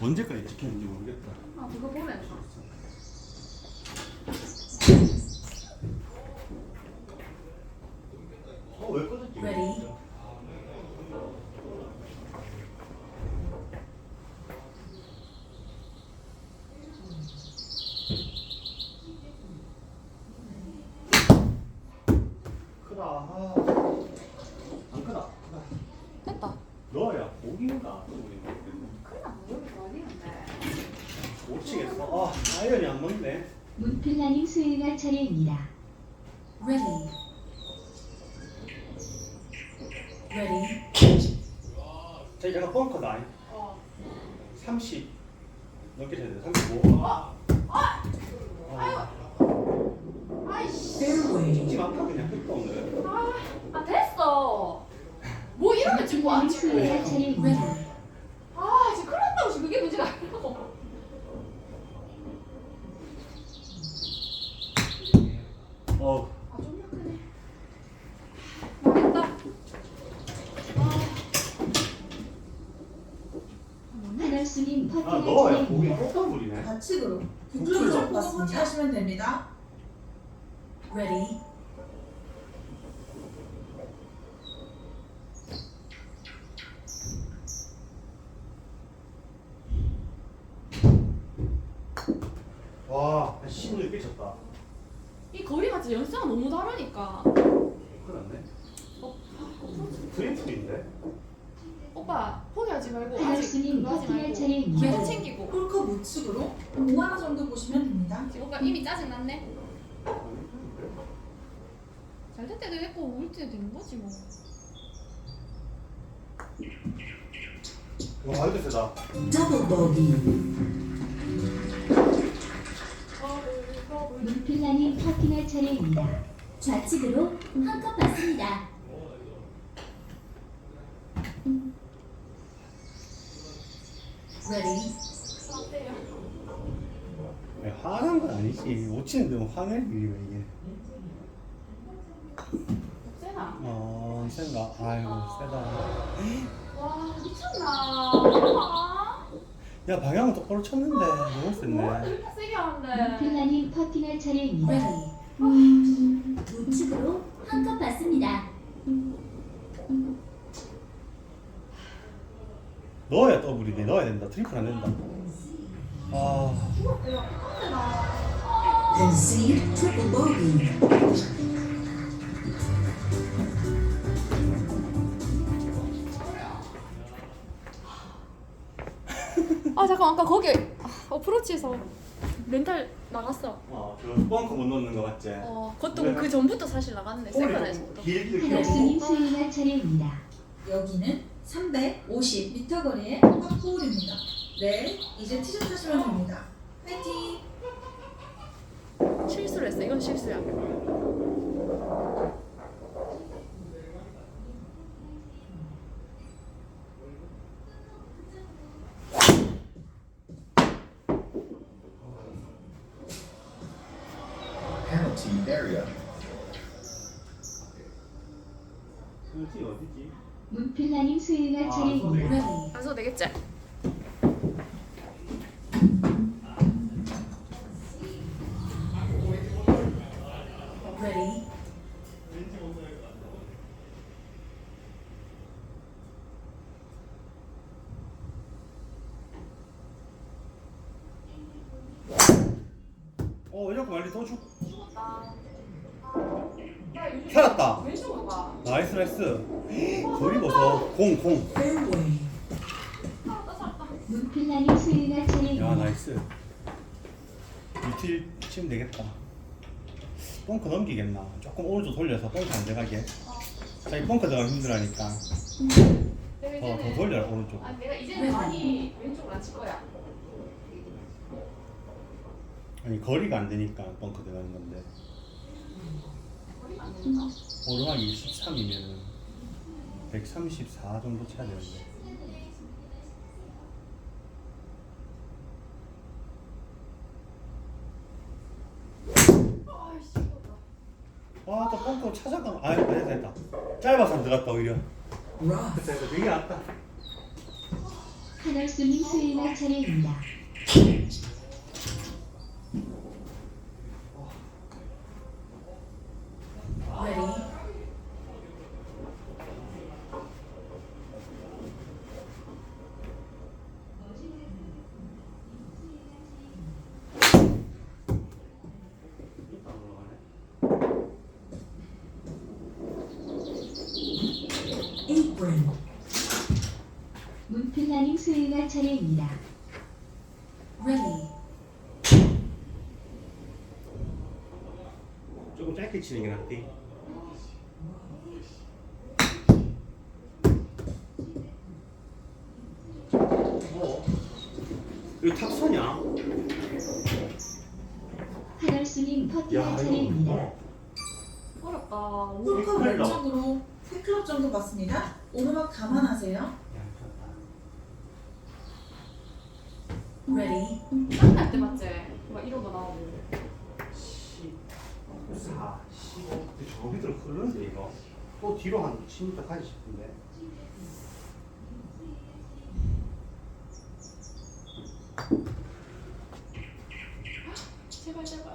언제까지 찍혔는지 모르겠다. 아 그거 보내. 어왜 꺼졌지? Ready. 크다. 아. 안 크다. 됐다. 너야 고기인가? 큰일 여기 아니는데. 못 치겠어. 아 아이언이 안 먹네. 문필라님 수행할 차례입니다. Ready. Ready. 자 얘가 벙커다. 어. 30 넘게 쳐야 돼. 35. 아. 아이씨. 않다 그냥 끝도 오늘. 아, 아 됐어. 뭐 이러면 찍고 안 문필라님 수행할 찍고. 차례입니다. Ready. 아 지금 큰일 났다고 지금 그게 문제가 아니고. 어. 아좀 약하네. 망했다. 한월수님 아 퍼팅할 너야 고기 차례입니다. 꽃다물이네. 좌측으로 북쪽으로 북쪽으로 갔습니다. 포착하시면 됩니다. Ready. 와 16개 쳤다. 이 거리가 진짜 연수랑 너무 다르니까. 큰일 났네. 어, 트리플인데? 오빠 포기하지 말고 아직 한월수님 그거 하지 말고 차례입니다. 계속 챙기고. 홀컵 우측으로 5만 원 정도 보시면 됩니다. 지금 오빠 이미 짜증 났네. 잘 될 때도 됐고 울 때도 된 거지 뭐. 와 이거 세다. Double bogey. 문필라님 퍼팅할 차례입니다. 좌측으로 한컵 받습니다. 아니, 화난 건 아니지. 못 치는데 뭐 화낼 일이야 이게. 세나. 어 센가? 아이고 세다. 와 미쳤나. 야 방향은 똑바로 쳤는데 너무 뭐 셌네. 이렇게 세게 하는데. 문필라님 퍼팅할 차례입니다. 우측으로 한컵 받습니다. 넣어야 더블이네. 넣어야 된다. 트리플 안 된다. 아 Concede triple bogey. 아 잠깐 아까 거기 어프로치에서 멘탈 나갔어. 어, 저 벙커 못 넣는 거 맞지? 어, 그것도 네. 그 전부터 사실 나갔네. 세컨에서부터. 길게 한월수님 길게. 수행할 차례입니다. 여기는 350m 거리의 컵홀입니다. 네, 이제 티셔츠 하시면 됩니다. 파이팅! 실수를 했어. 이건 실수야. Ready. 안 써도 되겠지? Ready. 어 말리 살았다. 나이스 나이스. 거리 벗어. 공 공. Fairway. 살았다, 살았다. 문필라님 수행할 야 차례입니다. 나이스. 유틸 치면 되겠다. 벙커 넘기겠나? 조금 오른쪽 돌려서 벙커 안 들어가게. 자기 벙커 들어가면 힘들하니까 내가 더, 더 돌려라 오른쪽. 아, 내가 이제는 많이 왼쪽으로 안칠 거야. 아니 거리가 안 되니까 벙커 들어가는 건데 거리가 안 되니까. 오르막이 13이면 134 정도 쳐야 되는데. 아이씨. 죽었다. 아, 또 뻥뻥 찾아가. 아, 됐다, 됐다. 짧아서 안 들어갔다, 오히려. 됐다, 됐다. 되게 낫다. 하늘수님 수행할 차례입니다. Ready. Apron. 문필라님 수행할 차례입니다. Ready. 조금 짧게 치는 게 낫지. 뭐? 이거 탑선이야? 하늘수님 퍼팅할 야 차례입니다. 이거 어렵다. 폴컵 클럽. 왼쪽으로 3클럽 정도 봤습니다. 오르막 감안하세요. Ready. 땀날 때 맞지? 막 이런 거 나오고. 14, 15. 근데 저 밑으로 흐르는데 이거. 또 뒤로 한 10m 가지 싶은데. 제발 제발.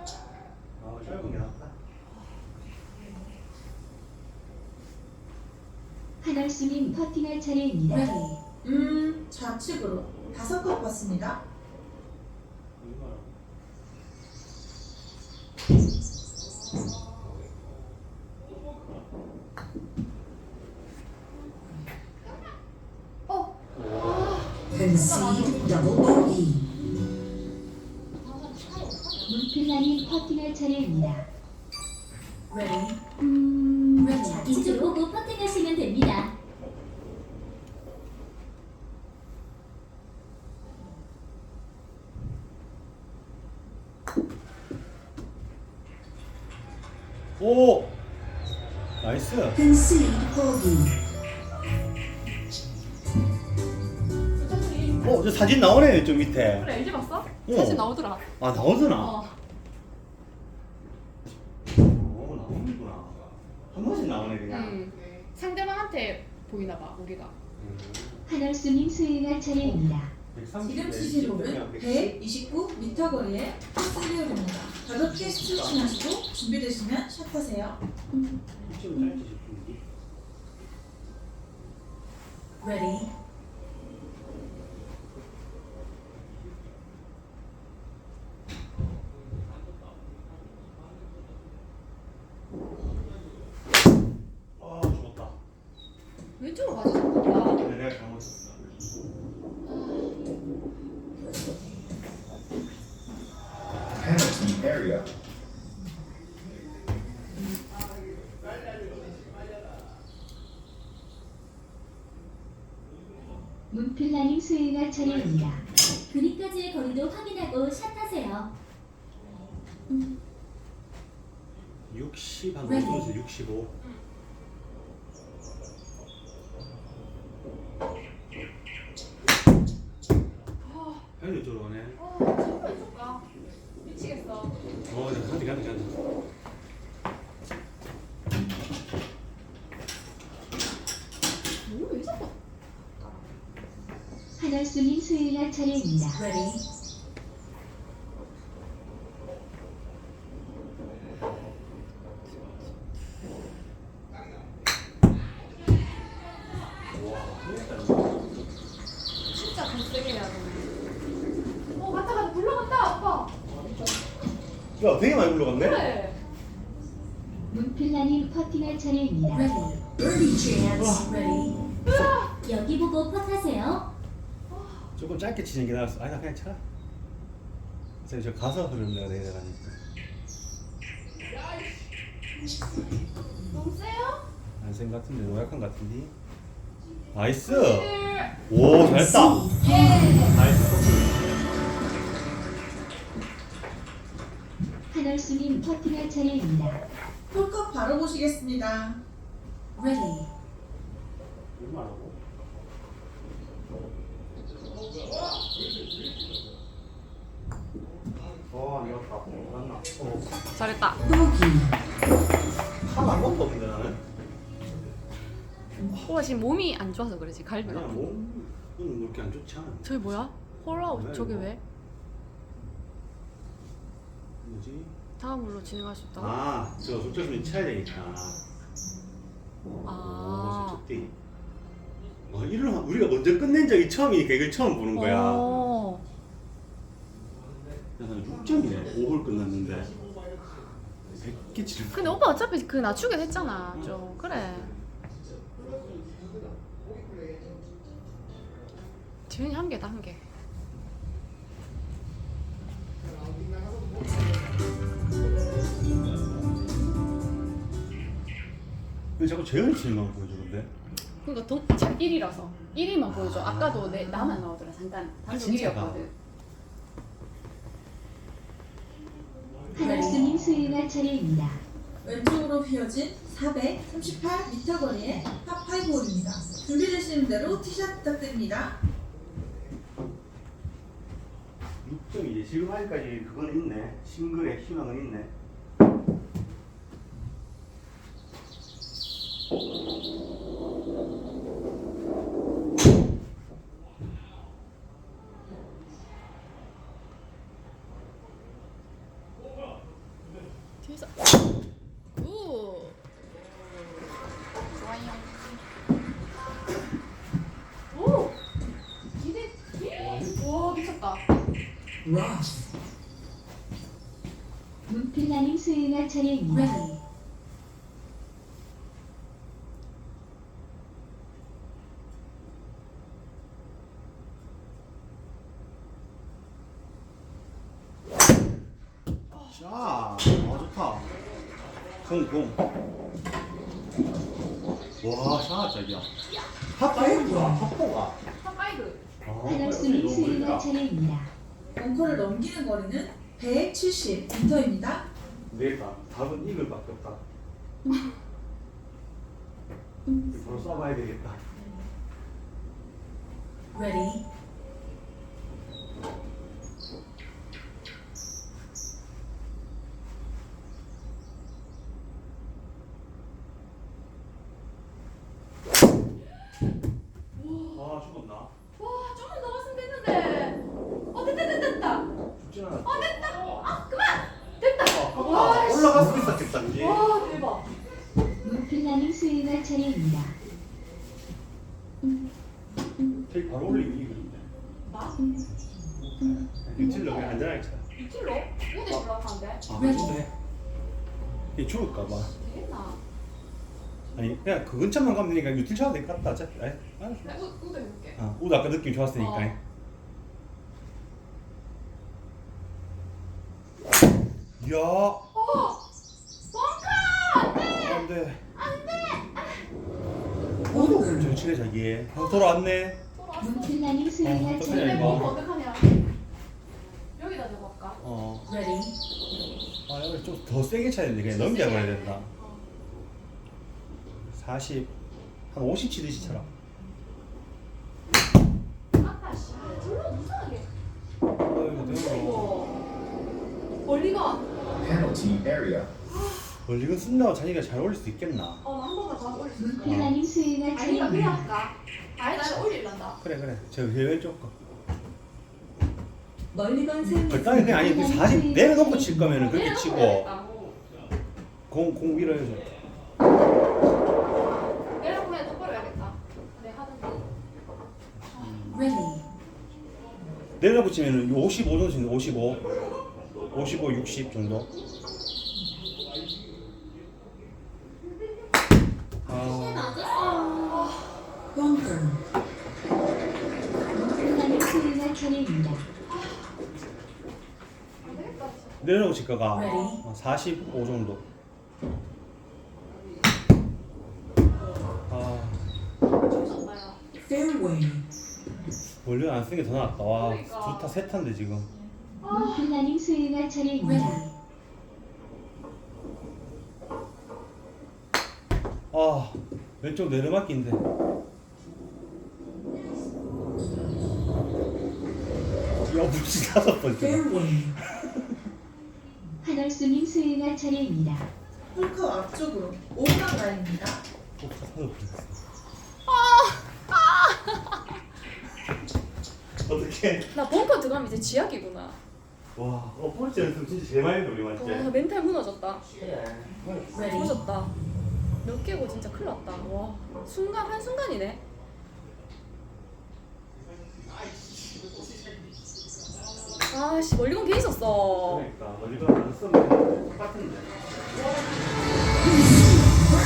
아, 짧은 게 낫다. 하늘수님 퍼팅할 차례입니다. Ready. 음, 좌측으로 다섯 컵 봤습니다. 어. Concede double bogey. 문필라님 퍼팅할 차례입니다. Ready. 음, Ready. 이쪽 보고 퍼팅하시면 됩니다. 오! 나이스. Concede 사진 나오네, 저 밑에. 그래 이제 봤어? 어. 사진 나오더라. 아, 나오잖아. 어. 오, 나오는구나. 한 번씩 나오네, 그냥. 음. 상대방한테 보이나 봐 우리가. 음. 하늘수님 수행할 차례입니다. 130, 지금 네, 치실 10, 홈은 110. 129m 거리의 파스리얼입니다. 가볍게 스트레칭 하시고 준비되시면 샷하세요. 좀 싶은데. Ready. 아, 죽었다. 왼쪽으로 맞았어. 근데 내가 잘못했어. Penalty area. 문필라님 수행할 차례입니다. 거리도 확인하고 샷하세요. 60, 한 Ready. 5분에서 65. 현이 들어오네. 어 정말? 미치겠어. 어, 나 간다, 간다, 간다. 자꾸? 하늘수님 수행할 차례입니다. Ready. 진짜 더 세게 해야 돼. 어 갔다 갔다 굴러간다 아빠. 야, 되게 많이 굴러갔네? 그래. 문필라님 퍼팅할 차례입니다. Ready. Birdie chance. Ready. 여기 보고 컷하세요. 조금 짧게 치는 게 나았어. 아니, 나 그냥 차. 저, 저 가서 흐르는 데가 내려가니까. 너무 세요? 안생 같은데, 노약한 같은데. 나이스! 네. 오, 잘 했다! 나이스. 수님 퍼팅할 차례입니다. 폴컵 바로 보시겠습니다. Ready. 어? 어. 잘했다. Bogey. 한한 번도 없는데, 나는? 오빠 지금 몸이 안 좋아서 그러지 갈비가. 아니야, 뭐. 오늘 이렇게 안 좋지 않아? 저기 뭐야? 홀라우 뭐야, 저게 이거? 왜? 뭐지? 다음으로 진행할 수 있다고? 아, 저 속철수님 쳐야 되니까. 아. 오, 저때. 아, 이를 우리가 먼저 끝낸 적이 처음이니까 이걸 처음 보는 거야. 어. 야, 6점이네. 5홀 끝났는데. 100개 치는 근데 오빠 어차피 그 낮추긴 했잖아. 좀 그래. 지훈이 한 개다 한 개. 왜 자꾸 재현이 치는 거 보여주는데? 그러니까 동, 자 1이라서 1위만 보여줘. 아까도 내 나만 나오더라 잠깐. 단독 진짜가? 1위였거든. 하늘수님 수행할 차례입니다. 왼쪽으로 휘어진 438m 거리의 파5 홀입니다. 준비되시는 대로 티샷 부탁드립니다. 6점이지. 지금 아직까지 그건 있네. 싱글의 희망은 있네. 뒤에서. 우. 좋아요. 오. 기대. 와 미쳤다. Ross. 수행할 차례입니다. Ready. 자, 아 좋다. 공, 공. 와, 샤 자기야. 핫파이브야, 핫포가. 아, 하늘수님 수행할 차례입니다. 벙커를 넘기는 거리는 170m입니다. 내가 답은 이글밖에 없다. 바로 쏴봐야 되겠다. Ready. 아, 죽었나? 와 조금 더 갔으면 됐는데. 어 됐다 됐다 됐다. 죽진 않았지. 어 됐다. 아 그만. 됐다. 아, 아, 올라갔으면 있었겠다, 이제. 와 대박. 문필라님 수행할 차례입니다. 저기 바로 올리기 이글인데. 나? 유틸러 그냥 안전하게 쳐. 유틸로? 오늘 올라가는데. 아, 그래? 얘 죽을까봐. 아니, 그냥 그 근처만 가면 되니까 유틸 쳐도 될것 같다, 어차피. 아이, 알았어. 내가 우- 우도 해볼게. 아, 우도 아까 느낌 좋았으니까. 어. 이야. 어! 뻥카! 안 돼. 안 돼. 오도 정치네 자기. 형 돌아왔네. 돌아왔어. 문필라님 수행할 어, 근데. 뭐 어떡하냐? 여기다 대볼까? 어. Ready. 아, 여기 좀더 세게 쳐야 되는데 그냥 넘겨버려야 된다. 40. 한 50 치듯이 쳐라. 아따 씨. 별로 무상하게. 아이고, 내가. 멀리가. Penalty area. 원리건 쓴다고 자기가 잘 올릴 수 있겠나? 어, 나한 번만 더 올릴 수 있을까? 아니다, 그래. 할까? 아니, 나 올릴란다. 그래 그래. 저 왼쪽 거. 멀리건 세 적당히 그냥 아니 그40 내려놓고 칠 거면은 그렇게 치고. 공공 밀어야죠. 내려놓고 그냥 똑바로 해야겠다. 내 하던데. Ready. 내려놓고 치면은 55 정도 치는 55. 55, 60 정도. 아, Bunker. 문필라님 수행할 차례입니다. 내려놓고. 어, 45 정도. 아. Fairway. 원래 안 쓰는 게더 낫다. 와, 그러니까. 좋다 세 탄데 지금. 문필라님 수행할 차례입니다. Ready. 아, 왼쪽 내려막기인데. 야, 무슨 다섯 번째. 월수님 수행할 차례입니다. 홀크 앞쪽으로 오르막 라인입니다. 어떻게? 나 벙커 들어가면 이제 지약이구나. 와, 어 폴치 연습 진짜 제일 많이 했네 우리 맞지? 와 멘탈 무너졌다. Ready. 무너졌다. 몇 개고 진짜 큰일 났다. 와 순간 한 순간이네. 아씨 멀리건 개 있었어. 그러니까 우리가 안 쓰면 똑같은데.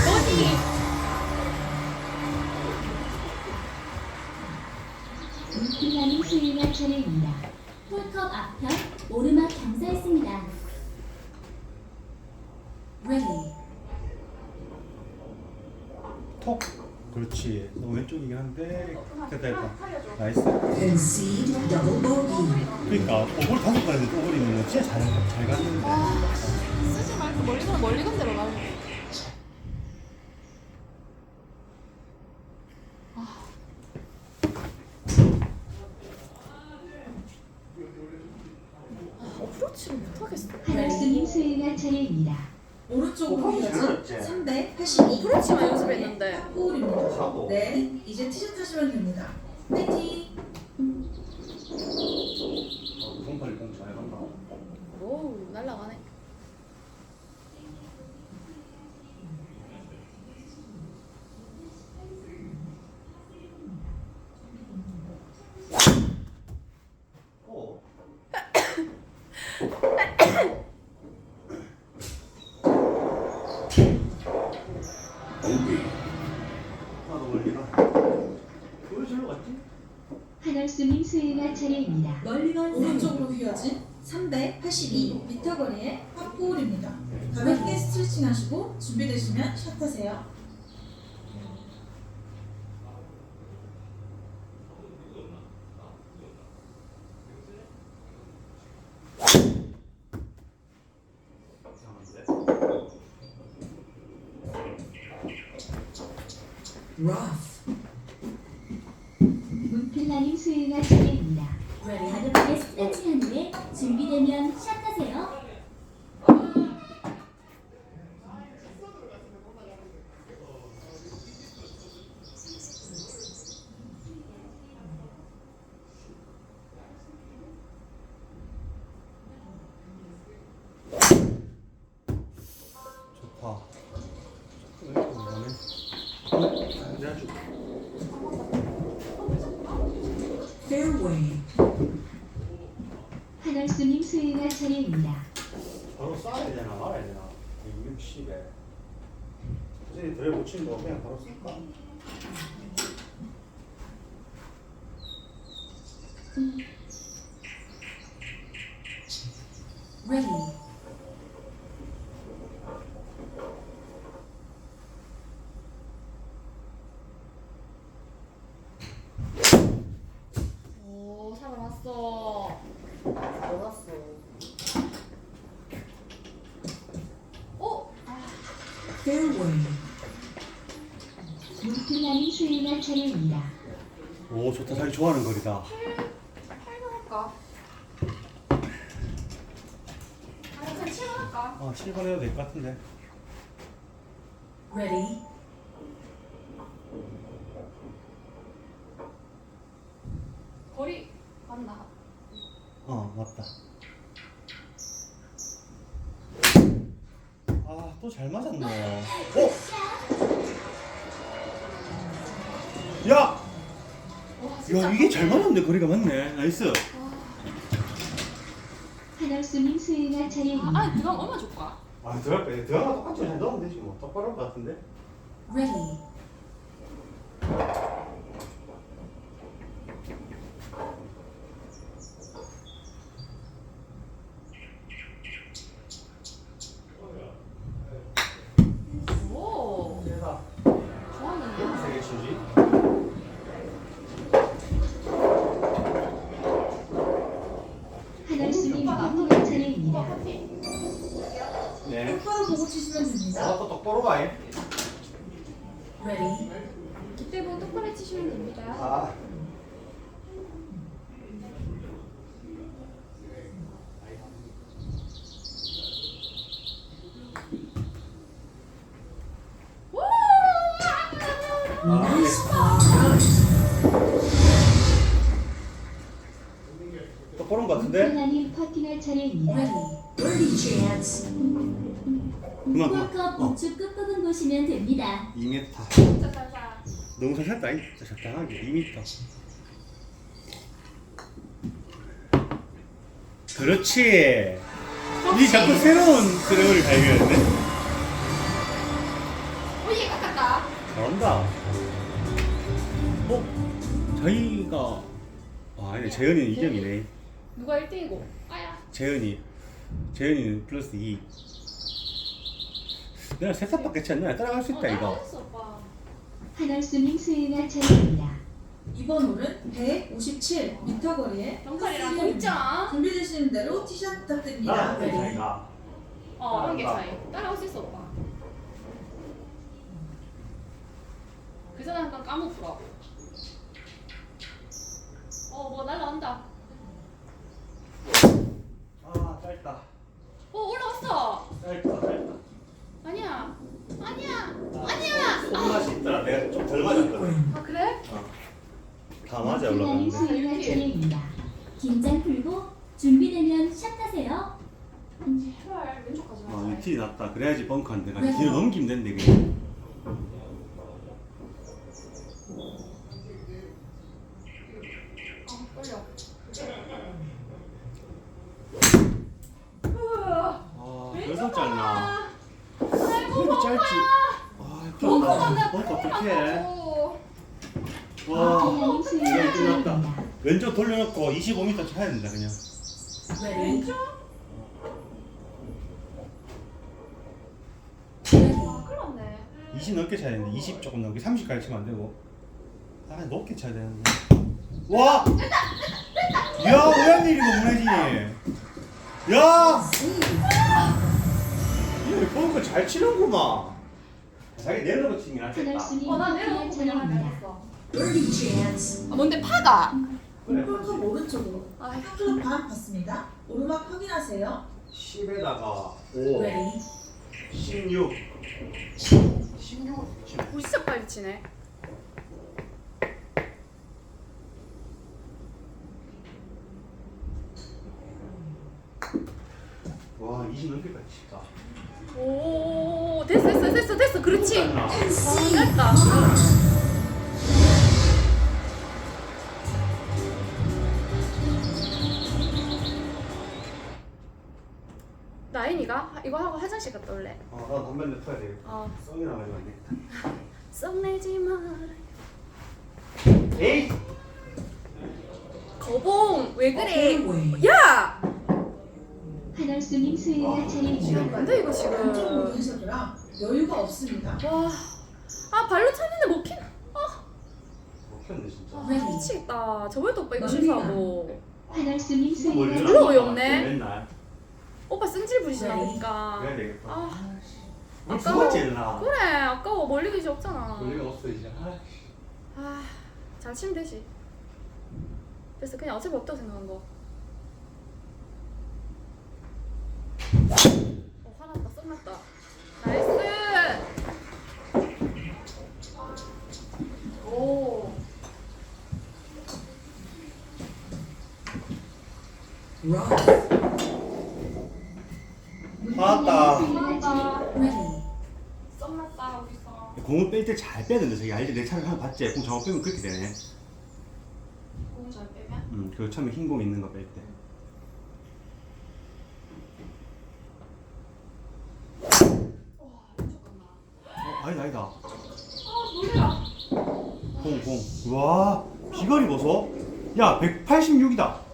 어디? 문필라님 수행할 차례입니다. 홀컵 앞편 오르막 경사했습니다. Ready. 톡. 그렇지. 너 왼쪽이긴 한데 됐다 됐다. 나이스. Concede double bogey. 그러니까 오글 다섯 번 했는데 오글이면 뭐 진짜 잘 잘 갔는데. 쓰지 말고 멀리 건 멀리건 대로 가는 거. 아, 어프로치를 못하겠어. 한월수님 수행할 차례입니다. 오른쪽으로 어, 휘어진 잘했지? 3대 82. 어프로치만 연습했는데. 홀입니다. 사고. 네, 이제 티셔츠 하시면 됩니다. 파이팅! 어, 공팔이 공잘 간다. 오 날라가네. 오. 나도 멀리나. 왜 저리로 갔지? 한월수님 수행할 차례입니다. 멀리건 오른쪽으로 휘어진 3대 82 미터 거리의 팝홀입니다. 가볍게 스트레칭 하시고 준비되시면 샷하세요. Rough. 문필라님 수행할 차례입니다. Ready. 가볍게 스트레칭한 후에 준비되면 샷하세요. 좋다. 왼쪽으로 가네. 내가 줄 Fairway. 한월수님 수행할 차례입니다. 바로 쏴야 되나 말아야 되나? 160에. 선생님 덜못 치는 거? Ready. 오 살아났어. 몰랐어. 오 Fairway. 차례입니다. 오 좋다 자기 좋아하는 거리다. 할까? 아니 그냥 치료할까? 아 7번 해도 될 것 같은데. Ready. 거리가 맞네. 나이스. 한월수님 수행할 아, 차례입니다. 아니 그럼 얼마 줄까? 아 들어갈 거야. 들어가 똑같이 잘 넣으면 되지 뭐. 똑바로 할 것 같은데. Ready. 오 세다. 좋았는데. 세게 치지. 한월수님 수행할 차례입니다. 네. 똑바로 보고 치시면 됩니다. 아, 또 똑바로 가. 잉? Ready. 기대 보고 똑바로 치시면 됩니다. 아. Right. 똑바른 거 같은데? 차례입니다. Chance. 그만 그만 어 우측 끝부분 보시면 됩니다. 2m 진짜 살살. 너무 살살다 진짜 적당하게 2m 그렇지 니 자꾸 새로운 드래곤을 발견했네 오, 얘 깎았다. 잘한다 어? 자기가 아 아니네 재현이는 2점이네 누가 1등이고? 아야. 재현이 재현이는 플러스 2 내가 세 탑밖에 치 않나 따라갈 수 있다 이거 알았어, 오빠. 한월수님 수행할 차례입니다. 이번 홀은 157m 거리에 경찰이랑 공짜. 준비되시는 대로 티샷 부탁드립니다. 자기가 어, 한개 차이. 따라올 수 있어, 오빠. 그 전에 한번 까먹더라고. 어, 뭐 날라온다. 아 짧다 어, 올라왔어. 짧다 짧다 아니야. 아니야. 아니야. 손맛이 있더라 내가 좀 덜 맞았거든 아, 그래? 다 맞아 문필라님 올라가는 데 수행할 차례입니다. 긴장 풀고 준비되면 샷하세요. 제발, 왼쪽 가지 마. 아, 티 났다. 그래야지 벙커 안 돼. 나 뒤로 넘기면 된대, 그냥. 아, 짧나. 아이고, 이렇게 짧지. 아, 큰일 났다. 벙커 어떡해. 어, 와, 수행할 이거 끝났다. 왼쪽 돌려놓고 25m 쳐야 된다, 그냥. 아, 났네. 20 넘게 쳐야 되는데, 20 조금 넘게, 30까지 치면 안 되고. 아, 높게 쳐야 되는데. 와! 야, 왜한 일이고, 문혜진이. 야! 이 벙커 잘 치는구만. 자기 내려놓고 치는 게 낫겠다. 한월수님 어, 나 퍼팅할 내려놓고 그냥 chance. 아, 뭔데, 파가? 그래. 홀컵 오른쪽으로 아, 한클럽 반 봤습니다. 오르막 확인하세요. 10에다가 5, Ready. 16. 우리 진짜 빨리 치네. 짧나? 아, 짧다. 나인이가 이거 하고 화장실 갔다 올래. 아, 나 담배 한대 펴야 되겠다. 어, 썩이나 가지고 안 되겠다. 썩내지 마. 에이! 거봉 왜 그래? Fairway. 야, 수행할 차례입니다. 안돼 이거 왼쪽 모두 지금. 여유가 없습니다. 와, 아 발로 찼는데 못 키. 아, 먹혔네, 진짜. 아. 미치겠다. 저번에도 오빠 이거 실수하고. 이거 뭐? 별로 어이없네. 맨날. 오빠 승질 부리시나 네. 보니까. 그래야 되겠다. 아, 우리 두 아까워. 번째 나. 그래 아까워 멀리 계시 없잖아. 권리가 없어, 이제. 아, 아, 잘 치면 되지. 됐어, 그냥 어차피 없다고 생각한 거. 어, 화났다, 썸났다. 나이스! 오, Rough. 화났다. 썸났다. 어딨어. 공을 뺄 때 잘 빼야 된다. 저기 알지? 내 차를 하나 봤지? 공 잘못 빼면 그렇게 되네. 공 잘 빼면? 음, 그 처음에 흰 공 있는 거 뺄 때. 와, 잠깐만. 어, 아니다, 아니다. 아, 놀래라. 공, 공. 와, 비거리 보소. 야, 186이다.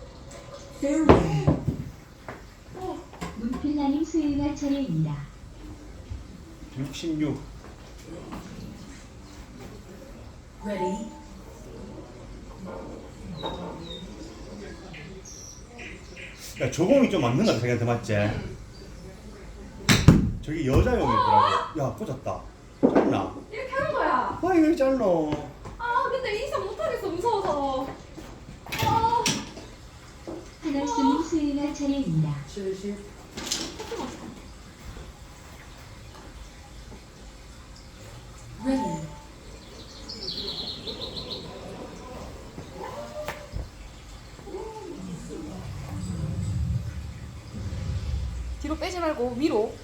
문필라님 수행할 차례입니다. 66. Ready. 야, 저 공이 좀 맞는 거 같아, 자기한테 맞지? 저기 여자용이더라고. 야, 꽂았다. 짧나? 이렇게 하는 거야. 아, 이거 짧나? 아, 근데 이 이상 못하겠어, 무서워서. 차례입니다. 뒤로 빼지 말고 위로.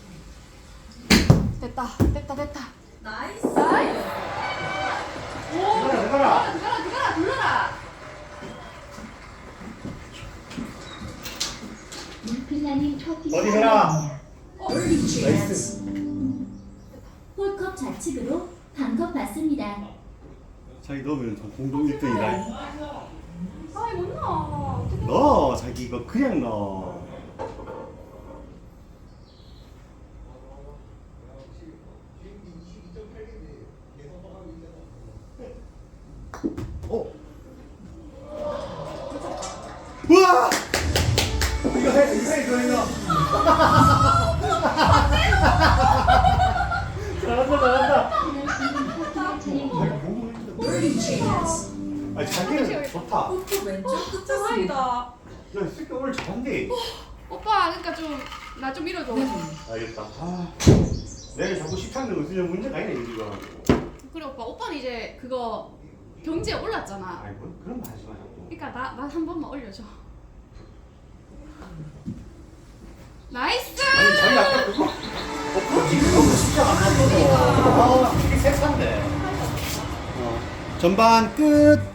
됐다, 됐다, 됐다. 나이스. 나이스. 오. 이거라, 어디? 축하드립니다. Birdie chance. 홀컵 좌측으로 반컵 받습니다. 자기 넣으면 저 공동 1등이다. 아이, 못 넣어. 어떡해. 넣어, 자기 이거 그냥 넣어. 어? 우와! 이거 해, 이거 해, 이거 해, 이거. 잘한다, 잘한다. 아, 자기는 좋다. 골프 왼쪽. 다행이다. 야, 이 새끼 오늘 잘한대. 오빠, 그러니까 좀 나 좀 밀어줘. 알겠다. 아, 내가 자꾸 십창들 웃으면 문제가 아니네, 이거. 그래 오빠, 오빠는 이제 그거 경지에 올랐잖아. 아이, 뭐 그런 거 하지 마, 자꾸. 그러니까 나 나 한 번만 올려줘. 나이스. 아니, 자기 아까 그거, 어프로치 그거 진짜 안 맞거든. 아, 이게 세차인데. 어. 전반 끝.